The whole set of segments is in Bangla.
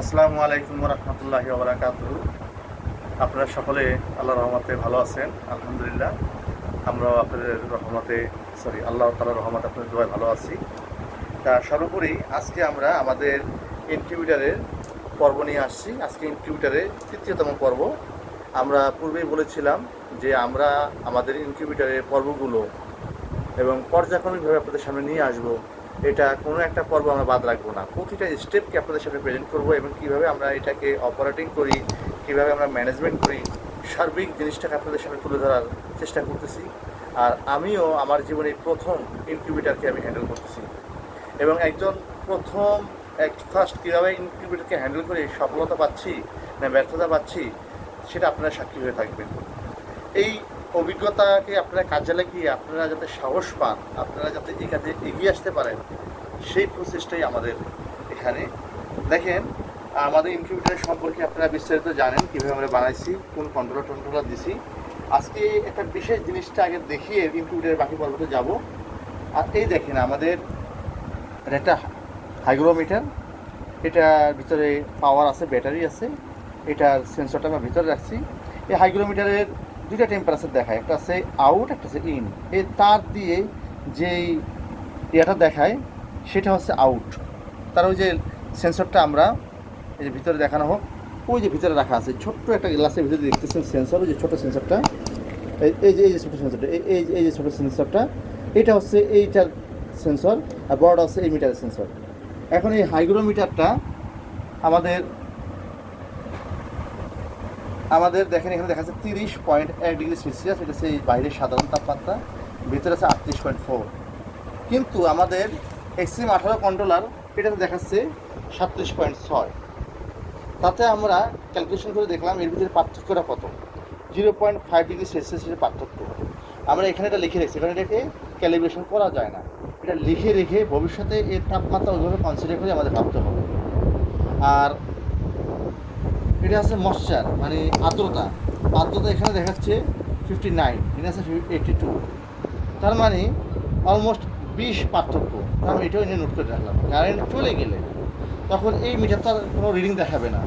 আসসালামু আলাইকুম রহমতুল্লাহ বারাকাত আপনারা সকলে আল্লাহ রহমতে ভালো আছেন, আলহামদুলিল্লাহ। আমরাও আপনাদের রহমতে, সরি, আল্লাহ তালার রহমতে আপনাদের দোয়ায় ভালো আছি। তা সর্বোপরি আজকে আমরা আমাদের ইনকিউবেটারের পর্ব নিয়ে আসছি। আজকে ইনকিউবেটারের তৃতীয়তম পর্ব। আমরা পূর্বেই বলেছিলাম যে আমরা আমাদের ইনকিউবেটারের পর্বগুলো এবং পর্যায়ক্রমিকভাবে আপনাদের সামনে নিয়ে আসব। এটা কোনো একটা পর্ব আমরা বাদ রাখব না। প্রতিটা স্টেপকে আপনাদের সাথে প্রেজেন্ট করব এবং কীভাবে আমরা এটাকে অপারেটিং করি, কীভাবে আমরা ম্যানেজমেন্ট করি, সার্বিক জিনিসটাকে আপনাদের সামনে তুলে ধরার চেষ্টা করতেছি। আর আমিও আমার জীবনে প্রথম ইনকিউবেটারকে আমি হ্যান্ডেল করতেছি। এবং একজন প্রথম, এক ফার্স্ট কীভাবে ইনকিউবেটারকে হ্যান্ডেল করে সফলতা পাচ্ছি না ব্যর্থতা পাচ্ছি, সেটা আপনারা সাক্ষী হয়ে থাকবেন। এই অভিজ্ঞতাকে আপনারা কাজে লাগিয়ে আপনারা যাতে সাহস পান, আপনারা যাতে এই কাজে এগিয়ে আসতে পারেন, সেই প্রচেষ্টাই আমাদের এখানে। দেখেন, আমাদের ইনকিউবেটার সম্পর্কে আপনারা বিস্তারিত জানেন, কীভাবে আমরা বানাইছি, কোন কন্ট্রোলার টন্ট্রোলার দিছি। আজকে একটা বিশেষ জিনিসটা আগে দেখিয়ে ইনকিউবেটারের বাকি পর্বতে যাব। আর এই দেখেন, আমাদের এটা একটা হাইগ্রোমিটার এটার ভিতরে পাওয়ার আছে ব্যাটারি আছে, এটার সেন্সরটা আমরা ভিতরে রাখছি। এই হাইগ্রোমিটারের দুইটা টেম্পারেচার দেখায়, একটা আছে আউট একটা আছে ইন এই তার দিয়ে যেই ইয়েটা দেখায়, সেটা হচ্ছে আউট তার ওই যে সেন্সরটা আমরা এই যে ভিতরে দেখানো হোক, ওই যে ভিতরে রাখা আছে। ছোট্ট একটা গ্লাসের ভিতরে দেখতেছেন সেন্সর ওই যে ছোটো সেন্সরটা এই যে এই যে ছোটো সেন্সরটা এই এই যে ছোটো সেন্সরটা এটা হচ্ছে এইটার সেন্সর আর বড়টা হচ্ছে এই মিটারের সেন্সর এখন এই হাইগ্রোমিটারটা আমাদের আমাদের দেখেন এখানে দেখা যাচ্ছে তিরিশ পয়েন্ট এক ডিগ্রি সেলসিয়াস এটা সেই বাইরের সাধারণ তাপমাত্রা, ভিতরে আছে আটত্রিশ পয়েন্ট ফোর কিন্তু আমাদের এক্সট্রিম আঠারো কন্ট্রোলার এটাতে দেখাচ্ছে সাতত্রিশ পয়েন্ট ছয়। তাতে আমরা ক্যালকুলেশন করে দেখলাম এর ভিতরে পার্থক্যটা কত? জিরো পয়েন্ট ফাইভ ডিগ্রি সেলসিয়াসের পার্থক্য। আমরা এখানে এটা লিখে রেখেছি কারণ এটাকে ক্যালিব্রেশন করা যায় না। এটা লিখে রেখে ভবিষ্যতে এর তাপমাত্রা ওইভাবে কনসিডার করে আমাদের ভাবতে হবে। আর এটা আছে মশ্চার মানে আর্দ্রতা। আর্দ্রতা এখানে দেখাচ্ছে ফিফটি নাইন এটা আছে এইটটি টু তার মানে অলমোস্ট বিশ পার্থক্য। আমি এটাও এনে নোট করে রাখলাম। কারেন্ট চলে গেলে তখন এই মিটারটার কোনো রিডিং দেখাবে না।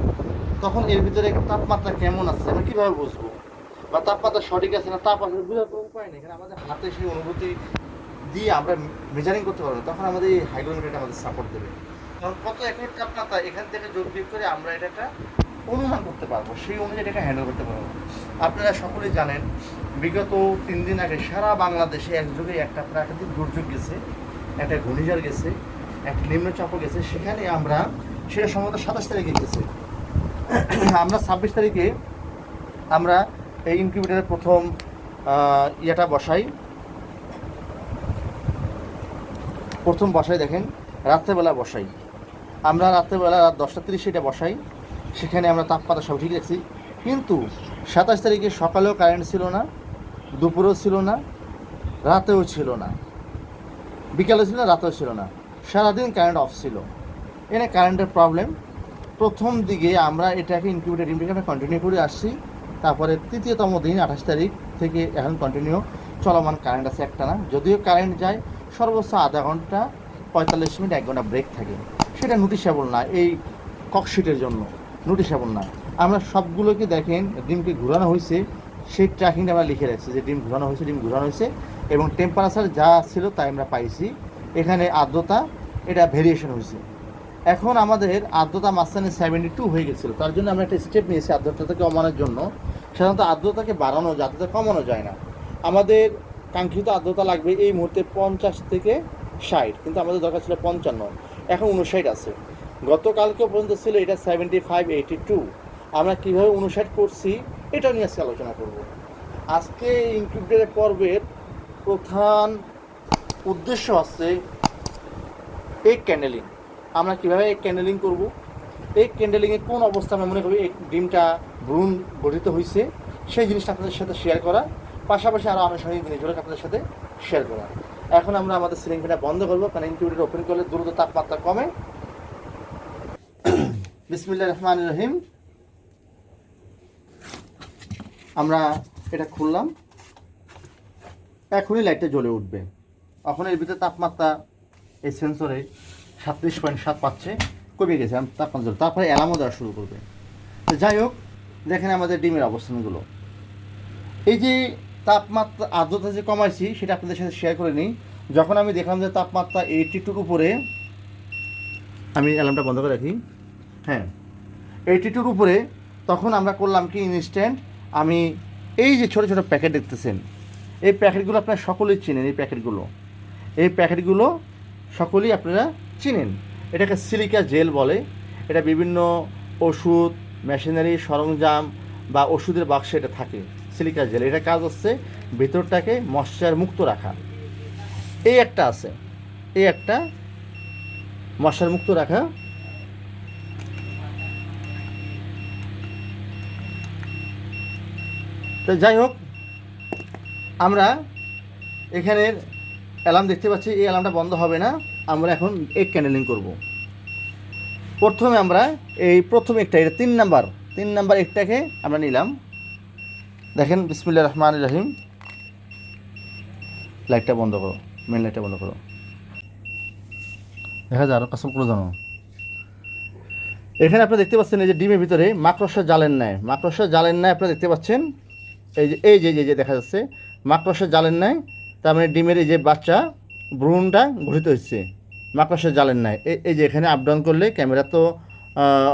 তখন এর ভিতরে তাপমাত্রা কেমন আছে আমরা কীভাবে বুঝব? বা তাপমাত্রা সঠিক আছে না, তাপ আছে, বোঝার কোনো উপায় নেই। এখানে আমাদের হাতে সেই অনুভূতি দিয়ে আমরা মেজারিং করতে পারব তখন আমাদের এই হাইগ্রোমিটারটা আমাদের সাপোর্ট দেবে। কারণ কত অ্যাকুরেট তাপমাত্রা, এখান থেকে যোগ করে আমরা এটা একটা অনুমান করতে পারব, সেই অনুযায়ী এটাকে হ্যান্ডেল করতে পারব। আপনারা সকলেই জানেন, বিগত তিন দিন আগে সারা বাংলাদেশে একযোগে একটা প্রাকৃতিক দুর্যোগ গেছে, একটা ঘূর্ণিঝড় গেছে একটা নিম্নচাপও গেছে। সেখানে আমরা, সেটা সম্ভবত সাতাশ তারিখে গেছে। আমরা ছাব্বিশ তারিখে আমরা এই ইনকিউবেটারের প্রথম ইয়েটা বসাই। প্রথম বসাই দেখেন, রাত্রেবেলা বসাই। আমরা রাত্রেবেলা রাত দশটা তিরিশে এটা বসাই। সেখানে আমরা তাপমাত্রা সব ঠিক রাখছি। কিন্তু সাতাশ তারিখে সকালেও কারেন্ট ছিল না, দুপুরেও ছিল না, রাতেও ছিল না। বিকালে ছিল না, রাতেও ছিল না। সারাদিন কারেন্ট অফ ছিল। এনে কারেন্টের প্রবলেম প্রথম দিকে আমরা এটাকে ইনকিউবেটার ইনকিউবেটার কন্টিনিউ করে আসছি। তারপরে তৃতীয়তম দিন, আঠাশ তারিখ থেকে এখন কন্টিনিউ চলমান কারেন্ট আছে একটা না যদিও কারেন্ট যায়, সর্বোচ্চ আধা ঘণ্টা পঁয়তাল্লিশ মিনিট, এক ঘণ্টা ব্রেক থাকে। সেটা নোটিশেবল না, এই ককশিটের জন্য। নোটিশেবল না। আমরা সবগুলোকে দেখেন, ডিমকে ঘোরানো হয়েছে, সেই ট্র্যাকিংটা আমরা লিখে রাখছি যে ডিম ঘোরানো হয়েছে, ডিম ঘোরানো হয়েছে এবং টেম্পারেচার যা ছিল তাই আমরা পাইছি। এখানে আর্দ্রতা, এটা ভেরিয়েশন হয়েছে। এখন আমাদের আর্দ্রতা মাঝখানে সেভেন্টি টু হয়ে গেছিল। তার জন্য আমরা একটা স্টেপ নিয়েছি আর্দ্রতাকে কমানোর জন্য। সাধারণত আর্দ্রতাকে বাড়ানো আর্দ্রতা কমানো যায় না। আমাদের কাঙ্ক্ষিত আর্দ্রতা লাগবে এই মুহূর্তে পঞ্চাশ থেকে ষাট, কিন্তু আমাদের দরকার ছিল পঞ্চান্ন। এখন উনষাট আছে। গতকালকেও পর্যন্ত ছিল এটা সেভেন্টি ফাইভ এইটি টু আমরা কীভাবে উনষাট করছি, এটা নিয়ে আজকে আলোচনা করব। আজকে ইনকিউবেটারের পর্বের প্রধান উদ্দেশ্য হচ্ছে এগ ক্যান্ডেলিং আমরা কীভাবে এগ ক্যান্ডেলিং করব? এই ক্যান্ডেলিংয়ে কোন অবস্থা আমরা মনে করি এই ডিমটা ভ্রূণ গঠিত হয়েছে সেই জিনিসটা আপনাদের সাথে শেয়ার করা। পাশাপাশি আরও আনুষঙ্গিক জিনিসগুলো আপনাদের সাথে শেয়ার করা। এখন আমরা আমাদের সিলিং ফ্যানটা বন্ধ করব কারণ ইনকিউবেটার ওপেন করলে দ্রুত তাপমাত্রা কমে বিসমিল্লা রহমান রহিম। আমরা এটা খুললাম। এখনই লাইটটা জ্বলে উঠবে। এখন এর ভিতরে তাপমাত্রা এই সেন্সরে সাতত্রিশ পয়েন্ট সাত পাচ্ছে কমে গেছে তাপমাত্রা তারপরে অ্যালার্মও দেওয়া শুরু করবে। তো যাই হোক, দেখেন আমাদের ডিমের অবস্থানগুলো। এই যে তাপমাত্রা আর্দ্রতা যে কমাইছি, সেটা আপনাদের সাথে শেয়ার করে নিই। যখন আমি দেখলাম যে তাপমাত্রা এইটটি টুর উপরে, আমি অ্যালার্মটা বন্ধ করে রাখি। হ্যাঁ। এইটটি টুর উপরে তখন আমরা করলাম কি ইনস্ট্যান্ট আমি এই যে ছোটো ছোটো প্যাকেট দেখতেছেন, এই প্যাকেটগুলো আপনারা সকলেই চেনেন, এই প্যাকেটগুলো এই প্যাকেটগুলো সকলেই আপনারা চিনেন। এটাকে সিলিকা জেল বলে। এটা বিভিন্ন ওষুধ মেশিনারি সরঞ্জাম বা ওষুধের বাক্সে এটা থাকে সিলিকা জেল এটা কাজ হচ্ছে ভেতরটাকে মশার মুক্ত রাখা। এই একটা আছে। এই একটা মশার মুক্ত রাখা তো যাই হোক, আমরা এখানের অ্যালার্ম দেখতে পাচ্ছি, এই অ্যালার্মটা বন্ধ হবে না, আমরা এখন এক ক্যান্ডেলিং করব। প্রথমে আমরা এই প্রথম একটা এটা তিন নাম্বার তিন নাম্বার একটাকে আমরা নিলাম। দেখেন বিসমুল্লাহ রহমান রহিম। লাইটটা বন্ধ করো মেন লাইটটা বন্ধ করো। দেখা যায় আরও কাসম করে জানো এখানে আপনারা দেখতে পাচ্ছেন এই যে ডিমের ভিতরে মাকড়সা জালের ন্যায় মাকড়সা জালের ন্যায় আপনারা দেখতে পাচ্ছেন এই যে এই যে এই যে দেখা যাচ্ছে মাকড়সা জালের নাই তার মানে ডিমের এই যে বাচ্চা, ভ্রূণটা গঠিত হচ্ছে মাকড়সা জালের ন্যায়। এই যে এখানে আপ ডাউন করলে ক্যামেরা তো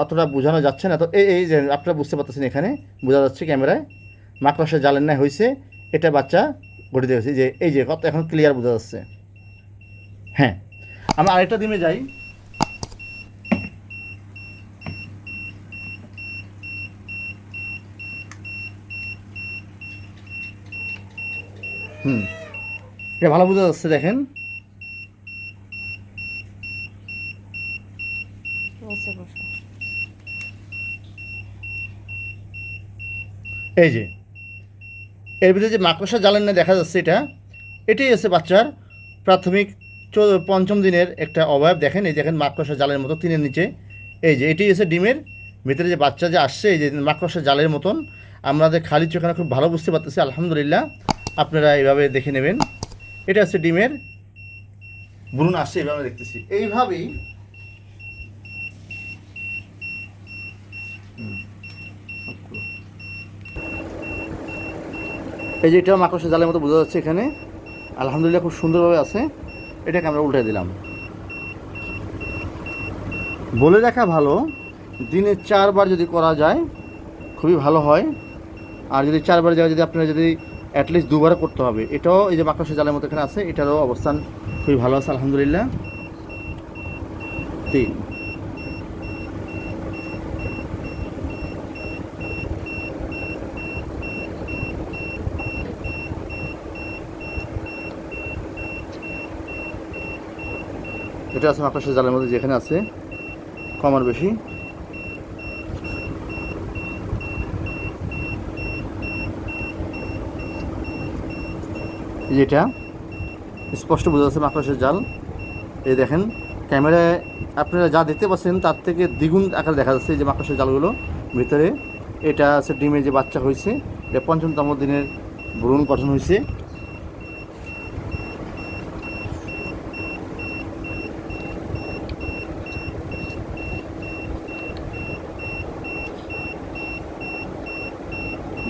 অতটা বোঝানো যাচ্ছে না। তো এই এই যে আপনারা বুঝতে পারতেছেন এখানে, বোঝা যাচ্ছে ক্যামেরায় মাকড়সা জালের নাই হয়েছে, এটা বাচ্চা গঠিত হয়েছে। যে, এই যে, কত এখন ক্লিয়ার বোঝা যাচ্ছে। হ্যাঁ আমরা আরেকটা ডিমে যাই। হুম। এটা ভালো বোঝা যাচ্ছে দেখেন। এই যে এর ভিতরে যে মাকড়সা জ্বালেন না দেখা যাচ্ছে এটা এটাই আছে বাচ্চার প্রাথমিক পঞ্চম দিনের একটা অবয়ব। দেখেন এই দেখেন মাকড়সা জালের মতো তিনের নিচে। এই যে এটাই আছে ডিমের। ভিতরে যে বাচ্চা যে আসছে এই যে মাকড়সা জালের মতন। আমাদের খালি চোখানে খুব ভালো বুঝতে পারতেছি আলহামদুলিল্লাহ। আপনারা এইভাবে দেখে নেবেন। এটা হচ্ছে ডিমের বুরুন আসছে এইভাবে দেখতেছি। এইভাবেই এই যে এটা মাকড়সা জালের মতো বোঝা যাচ্ছে এখানে। আলহামদুলিল্লাহ খুব সুন্দরভাবে আছে। এটাকে আমরা উল্টে দিলাম। বলে রাখা ভালো, দিনে চারবার যদি করা যায়, খুবই ভালো হয়। আর যদি চারবার জায়গায় যদি আপনারা যদি অ্যাটলিস্ট দুবার করতে হবে। এটাও এই যে মাকড়সা জালের মতো এখানে আছে, এটারও অবস্থান খুবই ভালো আছে, আলহামদুলিল্লাহ। তিন। এটা আছে মাকড়সা জালের মধ্যে যেখানে আছে, কম আর বেশি। যেটা স্পষ্ট বোঝা যাচ্ছে মাকড়সার জাল। এই দেখেন, ক্যামেরায় আপনারা যা দেখতে পাচ্ছেন তার থেকে দ্বিগুণ আকারে দেখা যাচ্ছে যে মাকড়সার জালগুলো ভিতরে। এটা আছে ডিমের যে বাচ্চা হয়েছে, এটা পঞ্চমতম দিনের ভ্রূণ গঠন হয়েছে।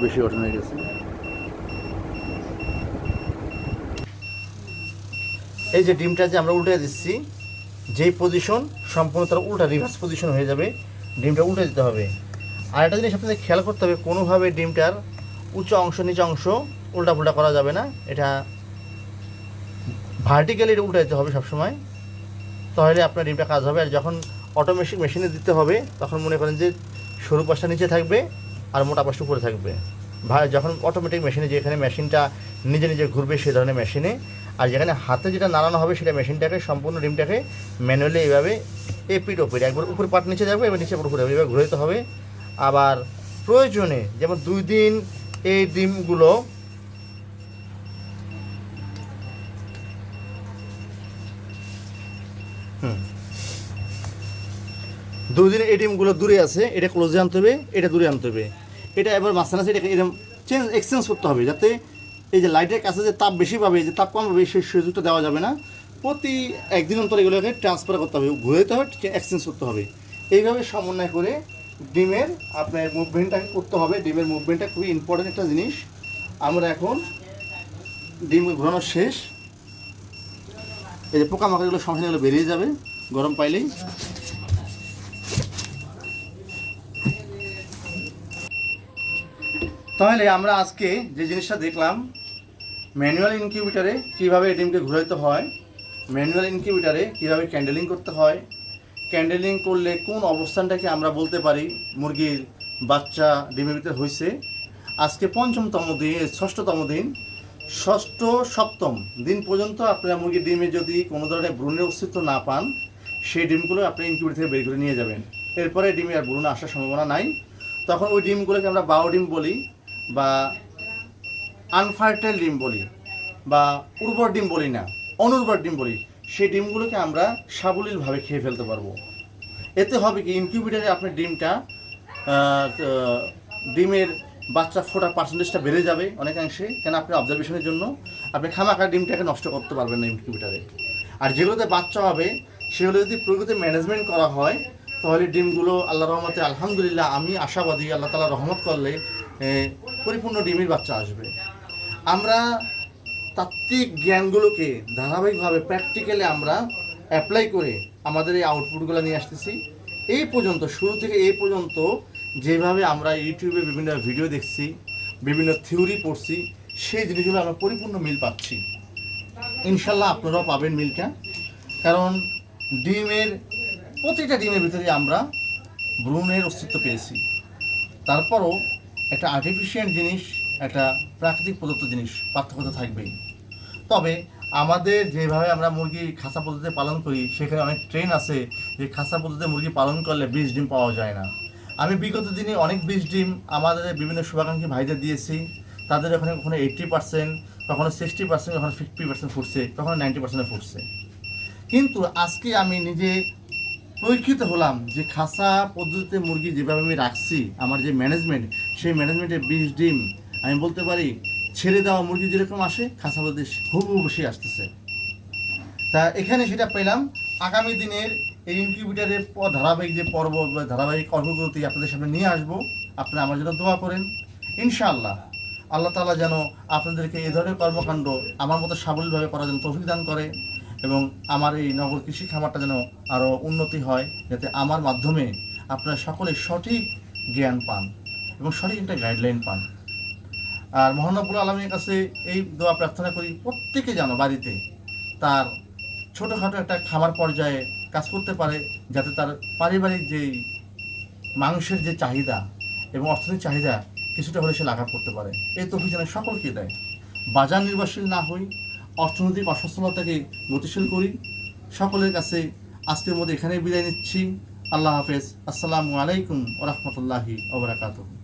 বেশি গঠন হয়ে গেছে। এই যে ডিমটা যে আমরা উল্টে দিচ্ছি, যেই পজিশন সম্পূর্ণ তার উল্টা রিভার্স পজিশন হয়ে যাবে, ডিমটা উল্টে দিতে হবে। আর একটা জিনিস আপনাদের খেয়াল করতে হবে, কোনোভাবে ডিমটার উচ্চ অংশ, নিচে অংশ উল্টা পুল্টা করা যাবে না। এটা ভার্টিক্যালি এটা উল্টে দিতে হবে সবসময়। তাহলে আপনার ডিমটা কাজ হবে। আর যখন অটোমেটিক মেশিনে দিতে হবে, তখন মনে করেন যে সরু পাশটা নিচে থাকবে আর মোটা পাশটা উপরে থাকবে। যখন অটোমেটিক মেশিনে যেখানে মেশিনটা নিজে নিজে ঘুরবে সেই ধরনের মেশিনে আর যেখানে হাতে যেটা নাড়ানো হবে সেটা মেশিনটাকে সম্পূর্ণ ডিমটাকে ম্যানুয়ালি এইভাবে এপিট ওপিট একবার উপরে পাট নিচে যাবে, এবার নিচে উপরে যাবে। এবার ঘুরে দিতে হবে। আবার প্রয়োজনে যেমন দুই দিন এই ডিমগুলো হুম দুদিন এই ডিমগুলো দূরে আছে, এটা ক্লোজে আনতে হবে, এটা দূরে আনতে হবে। এটা এবার মাঝখানে আছে, এটাকে এরকম চেঞ্জ এক্সচেঞ্জ করতে হবে যাতে এই যে লাইটের কাছে যে তাপ বেশি পাবে যে তাপ কম পাবে, সেই সুযোগটা দেওয়া যাবে না। প্রতি একদিন অন্তর এগুলোকে ট্রান্সফার করতে হবে। ঘুরে দিতে হবে এক্সচেঞ্জ করতে হবে। এইভাবে সমন্বয় করে ডিমের আপনার মুভমেন্টটাকে করতে হবে। ডিমের মুভমেন্টটা খুবই ইম্পর্টেন্ট একটা জিনিস। আমরা এখন ডিম ঘোরানো শেষ। এই যে পোকামাকড়গুলো সঙ্গে বেরিয়ে যাবে, গরম পাইলেই। তাহলে আমরা আজকে যে জিনিসটা দেখলাম ম্যানুয়াল ইনকিউবেটারে কীভাবে ডিমকে ঘুরাইতে হয়, ম্যানুয়াল ইনকিউবেটারে কীভাবে ক্যান্ডেলিং করতে হয়, ক্যান্ডেলিং করলে কোন অবস্থানটাকে আমরা বলতে পারি, মুরগির বাচ্চা ডিমের ভিতরে হয়েছে আজকে পঞ্চমতম দিন ষষ্ঠতম দিন, ষষ্ঠ সপ্তম দিন পর্যন্ত আপনারা মুরগির ডিমে যদি কোনো ধরনের ভ্রূণের অস্তিত্ব না পান, সেই ডিমগুলো আপনি ইনকিউবেটর থেকে বের করে নিয়ে যাবেন। এরপরে ডিমে আর ভ্রূণ আসার সম্ভাবনা নাই। তখন ওই ডিমগুলোকে আমরা বাও ডিম বলি বা আনফার্টাইল ডিম বলি বা উর্বর ডিম বলি না, অনুর্বর ডিম বলি, সেই ডিমগুলোকে আমরা সাবলীলভাবে খেয়ে ফেলতে পারব। এতে হবে কি ইনকিউবেটারে আপনার ডিমটা ডিমের বাচ্চা ফোটার পার্সেন্টেজটা বেড়ে যাবে অনেকাংশে, কেন আপনি অবজারভেশনের জন্য। আপনি খামাখা ডিমটাকে নষ্ট করতে পারবেন না ইনকিউবেটারে আর যেগুলোতে বাচ্চা হবে, সেগুলো যদি প্রকৃতি ম্যানেজমেন্ট করা হয়, তাহলে ডিমগুলো আল্লাহ রহমতে, আলহামদুলিল্লাহ, আমি আশাবাদী, আল্লাহ তালা রহমত করলে পরিপূর্ণ ডিমের বাচ্চা আসবে। আমরা তাত্ত্বিক জ্ঞানগুলোকে ধারাবাহিকভাবে প্র্যাকটিক্যালি আমরা অ্যাপ্লাই করে আমাদের এই আউটপুটগুলো নিয়ে আসতেছি। এই পর্যন্ত, শুরু থেকে এই পর্যন্ত যেভাবে আমরা ইউটিউবে বিভিন্ন ভিডিও দেখছি, বিভিন্ন থিওরি পড়ছি, সেই জিনিসগুলো আমরা পরিপূর্ণ মিল পাচ্ছি। ইনশাল্লাহ আপনারাও পাবেন মিলটা। কারণ ডিমের, প্রতিটা ডিমের ভিতরে আমরা ভ্রূণের অস্তিত্ব পেয়েছি। তারপরও একটা আর্টিফিশিয়াল জিনিস একটা প্রাকৃতিক প্রদত্ত জিনিস, পার্থক্য তো থাকবেই। তবে আমাদের যেভাবে আমরা মুরগি খাসা পদ্ধতিতে পালন করি, সেখানে অনেক ট্রেন আছে যে খাসা পদ্ধতিতে মুরগি পালন করলে বীজ ডিম পাওয়া যায় না। আমি বিগত দিনে অনেক বীজ ডিম আমাদের বিভিন্ন শুভাকাঙ্ক্ষী ভাইদের দিয়েছি। তাদের ওখানে কখনো এইট্টি পার্সেন্ট কখনো সিক্সটি পার্সেন্ট কখনো ফিফটি পার্সেন্ট ফুটছে, কখনো নাইনটি পার্সেন্টে ফুটছে। কিন্তু আজকে আমি নিজে পরীক্ষিত হলাম যে খাসা পদ্ধতিতে মুরগি যেভাবে আমি রাখছি, আমার যে ম্যানেজমেন্ট সেই ম্যানেজমেন্টের বীজ ডিম আমি বলতে পারি, ছেড়ে দেওয়া মুরগি যেরকম আসে খাসা পদ্ধতি হুবহু বসে আসতেছে। তা এখানে সেটা পেলাম। আগামী দিনের এই ইনকিউবেটারের ধারাবাহিক যে পর্ব ধারাবাহিক অগ্রগতি আপনাদের সামনে নিয়ে আসব, আপনারা আমার জন্য দোয়া করেন। ইনশাআল্লাহ, আল্লাহ তাআলা যেন আপনাদেরকে এ ধরনের কর্মকাণ্ড আমার মতো সাবলীলভাবে করার জন্য তৌফিক দান করে এবং আমার এই নগর কৃষি খামারটা যেন আরও উন্নতি হয়, যাতে আমার মাধ্যমে আপনারা সকলে সঠিক জ্ঞান পান এবং সঠিক একটা গাইডলাইন পান। আর মহানবুল আলমীর কাছে এই দোয়া প্রার্থনা করি, প্রত্যেকে যেন বাড়িতে তার ছোটোখাটো একটা খামার পর্যায়ে কাজ করতে পারে, যাতে তার পারিবারিক যেই মাংসের যে চাহিদা এবং অর্থনৈতিক চাহিদা কিছুটা হলে সে লাঘব করতে পারে। এই তফিক যেন সকলকে দেয়। বাজার নির্ভরশীল না হই, অর্থনৈতিক অসচ্ছলতাকে গতিশীল করি। সকলের কাছে আজকের মধ্যে এখানেই বিদায় নিচ্ছি। আল্লাহ হাফেজ। আসসালামু আলাইকুম ওরহমতুল্লাহি ওবরাকাতুহ